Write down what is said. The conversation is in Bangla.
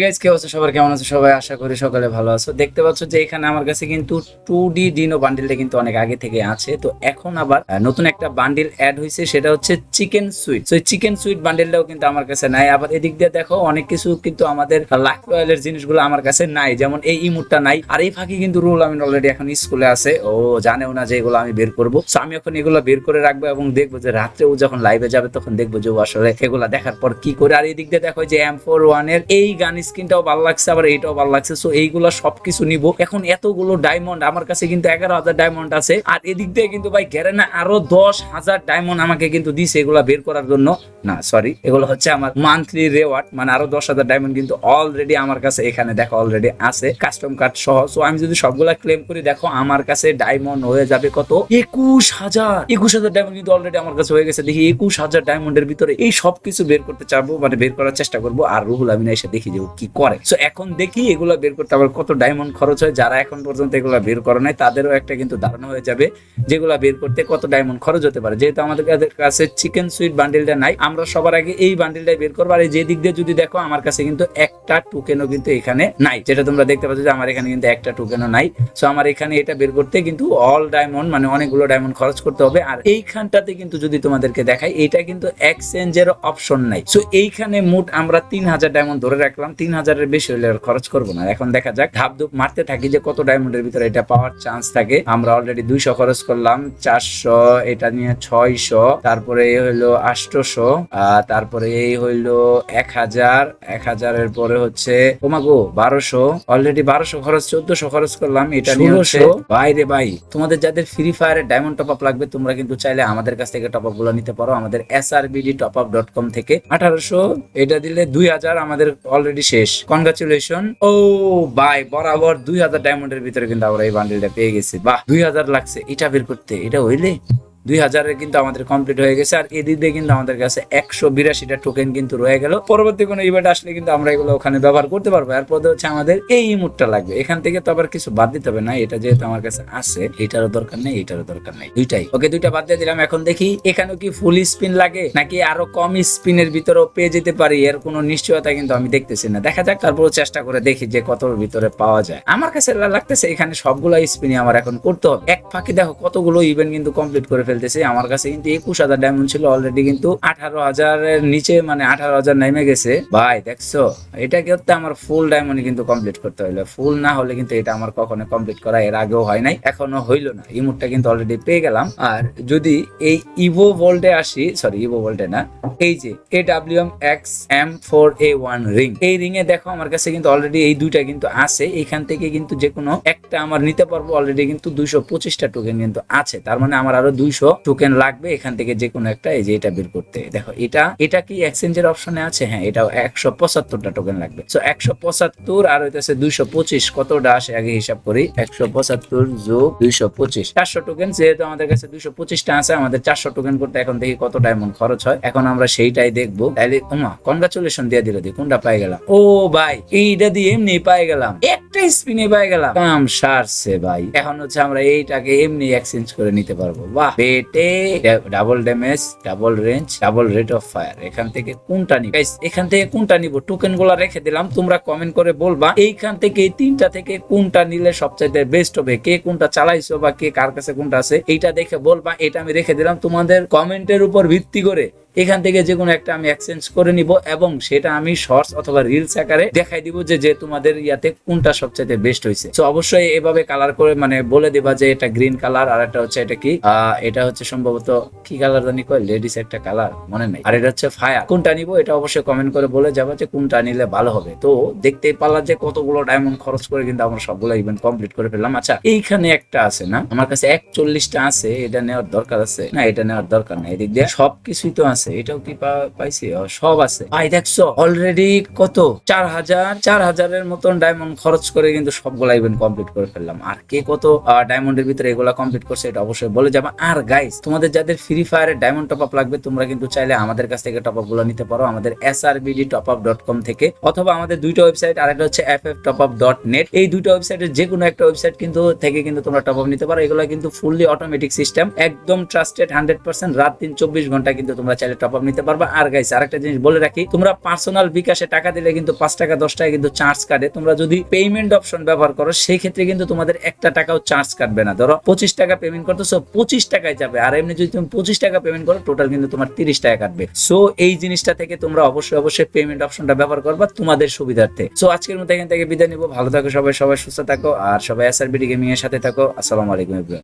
গাইজ কে অবস্থা? সবার কেমন আছে? সবাই আশা করি সকালে ভালো আছো। দেখতে পাচ্ছ যে এখানে আমার কাছে কিন্তু টু ডি ডিনো বান্ডিলটা কিন্তু অনেক আগে থেকে আছে। তো এখন আবার নতুন একটা বান্ডিল অ্যাড হয়েছে সেটা হচ্ছে চিকেন সুইট তো চিকেন সুইট বান্ডিলটাও কিন্তু আমার কাছে নাই। আবার এদিক দিয়ে দেখো, অনেক কিছু কিন্তু আমাদের লাখ রয়্যালের জিনিসগুলো আমার কাছে নাই। যেমন এই ইমুটটা নাই। আর এই ফাঁকি কিন্তু রুল আমি অলরেডি এখন স্কুলে আছে। ও, জানেও না যে এগুলো আমি বের করব। তো আমি এখন এগুলো বের করে রাখব এবং দেখব যে রাত্রে ও যখন লাইভে যাবে, তখন দেখব যে ও আসলে এগুলা দেখার পর কি করে। আর এদিক দিয়ে দেখো যে এম ফোর ওয়ানের এই গান স্কিনটাও ভালো লাগছে, আবার এইটাও ভালো লাগছে সো এইগুলো সবকিছু নিব। এখন এতগুলো ডায়মন্ড আমার কাছে কিন্তু এগারো হাজার ডায়মন্ড আছে। আর এদিক দিয়ে কিন্তু ভাই গ্যারেনা আরও দশ হাজার ডায়মন্ড আমাকে কিন্তু দিছে এগুলা বের করার জন্য। না সরি এগুলো হচ্ছে আমার মান্থলি রেওয়ার্ড মানে আরও দশ হাজার ডায়মন্ড কিন্তু অলরেডি আমার কাছে এখানে দেখো অলরেডি আছে কাস্টম কার্ড সহ। সো আমি যদি সবগুলা ক্লেম করি, দেখো আমার কাছে ডায়মন্ড হয়ে যাবে কত? একুশ হাজার। একুশ হাজার ডায়মন্ড কিন্তু অলরেডি আমার কাছে হয়ে গেছে। দেখি একুশ হাজার ডায়মন্ডের ভিতরে এই সব কিছু বের করতে চাবো মানে বের করার চেষ্টা করব। আর রুহুল আমিনা এসে দেখি যে কি করে? সো এখন দেখি এগুলো বের করতে আবার কত ডায়মন্ড খরচ হয়। যারা এখন পর্যন্ত এগুলো বের করে নাই, তাদেরও একটা কিন্তু ধারণা হয়ে যাবে যেগুলা বের করতে কত ডায়মন্ড খরচ হতে পারে। যেহেতু আমাদের কাছে- চিকেন সুইট বান্ডিলটা নাই, আমরা সবার আগে এই বান্ডিলটাই বের করব। আর যে দিক দিয়ে যদি দেখো, আমার কাছে কিন্তু একটা টোকেনও কিন্তু এখানে নাই। যেটা তোমরা দেখতে পাচ্ছ যে আমার এখানে কিন্তু একটা টোকেনও নাই। সো আমার এখানে এটা বের করতে কিন্তু অল ডায়মন্ড মানে অনেকগুলো ডায়মন্ড খরচ করতে হবে। আর এইখানটাতে কিন্তু যদি তোমাদেরকে দেখাই, এটা কিন্তু এক্সচেঞ্জের অপশন নাই। সো এইখানে মোট আমরা তিন হাজার ডায়মন্ড ধরে রাখলাম। তিন হাজারের বেশি হলে আর খরচ করব না। এখন দেখা যাক ধাপ ধুপ মারতে থাকি যে কত ডায়মন্ডের ভিতরে এটা পাওয়ার চান্স থাকে। আমরা অলরেডি দুইশো খরচ করলাম চারশো এটা নিয়ে ছয়শো তারপরে এই হইল আটশোশো তারপরে এই হইল এক হাজার এক হাজারের পরে হচ্ছে ওমাগো বারোশো অলরেডি বারোশো খরচ চোদ্দশো খরচ করলাম এটা নিয়ে হচ্ছে ভাই রে ভাই তোমাদের যাদের ফ্রি ফায়ারের ডায়মন্ড টপ আপ লাগবে তোমরা কিন্তু চাইলে আমাদের কাছ থেকে টপ আপগুলো নিতে পারো। আমাদের S R BD top up dot com থেকে আঠারোশো এটা দিলে দুই হাজার আমাদের অলরেডি শেষ। কনগ্রাচুলেশন ও বাই বরাবর দুই হাজার ডায়মন্ডের ভিতরে কিন্তু আমরা এই বান্ডিলটা পেয়ে গেছি। বাহ, দুই হাজার লাগছে। এটা বের করতে, এটা হইলে? দুই হাজারের কিন্তু আমাদের কমপ্লিট হয়ে গেছে, আর এদিক দিয়ে কিন্তু আমাদের কাছে একশো বিরাশিটা টোকেন কিন্তু রয়ে গেল। পরবর্তী কোনো ইভেন্ট আসলে কিন্তু আমরা এগুলো ওখানে ব্যবহার করতে পারব। এরপর হচ্ছে আমাদের এই ইমোটটা লাগবে। এখান থেকে তো আবার কিছু বাদ দিতে হবে না, এটা যেহেতু আমার কাছে আছে, এটারও দরকার নেই, এটারও দরকার নেই, দুইটাই। ওকে, দুইটা বাদ দিয়ে দিলাম। এখন দেখি এখানেও কি ফুল স্পিন লাগে, নাকি আরও কম স্পিনের ভিতরেও পেয়ে যেতে পারি, এর কোনো নিশ্চয়তা কিন্তু আমি দেখতেছি না। দেখা যাক তারপর চেষ্টা করে দেখি যে কতর ভিতরে পাওয়া যায়। আমার কাছে লাগতেছে, এখানে সবগুলো স্পিনই আমার এখন করতে হবে। এক ফাঁকি দেখো, কতগুলো ইভেন্ট কিন্তু কমপ্লিট করে ফেলতেছে। আমার কাছে কিন্তু একুশ হাজার ডায়মন্ড ছিল অলরেডি কিন্তু আঠারো হাজারের নিচে মানে আঠারো হাজার নেমে গেছে। ভাই, দেখছ? এটা করতে আমার ফুল ডায়মন্ড কিন্তু কমপ্লিট করতে হইল। ফুল না হলে কিন্তু এটা আমার কখনো কমপ্লিট করা এর আগেও হয় নাই, এখনও হইল না। ইমুটটা কিন্তু অলরেডি পেয়ে গেলাম। আর যদি এই ইভো ভোল্টে আসি সরি ইভো ভোল্টে না, এই যে A W M X M four A one ring এই রিং এ দেখো আমার কাছে কিন্তু অলরেডি এই দুইটা কিন্তু আছে। এখান থেকে কিন্তু যে কোনো একটা আমার নিতে পারব অলরেডি কিন্তু দুইশো পঁচিশটা টোকেন কিন্তু আছে। তার মানে আমার আরও দুইশো টোকেন লাগবে এখান থেকে যে কোনো একটা, এই যে এটা বের করতে। দেখো, এটা এটা কি এক্সচেঞ্জের অপশনে আছে? হ্যাঁ এটা একশো পঁচাত্তরটা টোকেন লাগবে। তো একশো পঁচাত্তর আর হইতেছে দুইশো পঁচিশ, কতটা আসে? আগে হিসাব করি। একশো পঁচাত্তর যোগ দুইশো পঁচিশ। চারশো টোকেন যেহেতু আমাদের কাছে দুইশো পঁচিশটা আছে, আমাদের চারশো টোকেন করতে এখন দেখি কত ডায়মন্ড খরচ হয়। এখন আমরা সেইটাই দেখব। ওমা কনগ্রাচুলেশন দিয়ে দিল দি, কোনটা পাই গেলাম? ও ভাই, এইটা দিয়ে এমনি পাই গেলাম। একটা স্পিনে পাই গেলাম। কাম সারছে ভাই। এখন হচ্ছে আমরা এইটাকে এমনি এক্সচেঞ্জ করে নিতে পারব। বাহ! পেটে double damage double range double rate of fire এখান থেকে কোনটা নিব? এখান থেকে কোনটা নিব? টোকেনগুলা রেখে দিলাম। তোমরা কমেন্ট করে বলবা, এইখান থেকে এই তিনটা থেকে কোনটা নিলে সবচাইতে বেস্ট হবে? কে কোনটা চালাইছো বা কে কার কাছে কোনটা আছে? এইটা দেখে বলবা। এটা আমি রেখে দিলাম। তোমাদের কমেন্টের উপর ভিত্তি করে এখান থেকে যে কোনো একটা আমি এক্সচেঞ্জ করে নিব এবং সেটা আমি শর্টস অথবা রিলস আকারে দেখাই দিব যে তোমাদের ইয়াতে কোনটা সবচেয়ে বেস্ট হয়েছে তো অবশ্যই এভাবে কালার করে মানে বলে দিবা যে, এটা গ্রিন কালার আর একটা হচ্ছে এটা কি এটা হচ্ছে সম্ভবত কি কালার জানি কয় লেডিস একটা কালার মনে নেই। আর এটা হচ্ছে ফায়ার কোনটা নিব এটা অবশ্যই কমেন্ট করে বলে যাবা যে, কোনটা নিলে ভালো হবে। তো দেখতেই পারলাম যে, কতগুলো ডায়মন্ড খরচ করে কিন্তু আমরা সবগুলো ইভেন্ট কমপ্লিট করে ফেললাম। আচ্ছা এইখানে একটা আছে না? আমার কাছে একচল্লিশটা আছে, এটা নেওয়ার দরকার আছে? না, এটা নেওয়ার দরকার নেই। এদিক দিয়ে সবকিছুই তো আছে। এটাও কি পাইছি? সব আছে। ভাই দেখছ অলরেডি কত? চার হাজার, চার হাজারের মতন ডায়মন্ড খরচ করে কিন্তু সবগুলা ইভেন্ট কমপ্লিট করে ফেললাম। আর কে কত ডায়মন্ডের ভিতরে এগুলা কমপ্লিট করছে এটা অবশ্যই বলে যাবে। আর গাইস তোমাদের যাদের ফ্রি ফায়ারের ডায়মন্ড টপ আপ লাগবে, তোমরা কিন্তু চাইলে আমাদের কাছ থেকে টপ আপগুলো নিতে পারো। আমাদের S R BD top up dot com থেকে, অথবা আমাদের দুইটা ওয়েবসাইট আর একটা হচ্ছে F F top up dot net এই দুইটা ওয়েবসাইটের যে কোনো একটা ওয়েবসাইট কিন্তু থেকে কিন্তু তোমরা টপ আপ নিতে পারো। এগুলো কিন্তু ফুললি অটোমেটিক সিস্টেম একদম ট্রাস্টেড হান্ড্রেড পার্সেন্ট রাত দিন চব্বিশ ঘণ্টা কিন্তু তোমরা চাইলে চাইলে টপ আপ নিতে পারবা। আর গাইস আরেকটা জিনিস বলে রাখি, তোমরা পার্সোনাল বিকাশে টাকা দিলে কিন্তু পাঁচ টাকা, দশ টাকা কিন্তু চার্জ কাটে। তোমরা যদি পেমেন্ট অপশন ব্যবহার করো, সেই ক্ষেত্রে কিন্তু তোমাদের একটা টাকাও চার্জ কাটবে না। ধরো, পঁচিশ টাকা পেমেন্ট করতেছো পঁচিশ টাকায় যাবে। আর এমনি যদি তুমি পঁচিশ টাকা পেমেন্ট করো টোটাল কিন্তু তোমার তিরিশ টাকা কাটবে। সো এই জিনিসটা থেকে তোমরা অবশ্যই অবশ্যই পেমেন্ট অপশনটা ব্যবহার করবা তোমাদের সুবিধার্থে। সো আজকের মতো এখান থেকে বিদায় নিবো। ভালো থাকো সবাই সবাই সুস্থ থাকো। আর সবাই এসআরবিডি গেমিং এর সাথে থাকো। আসসালামু আলাইকুম.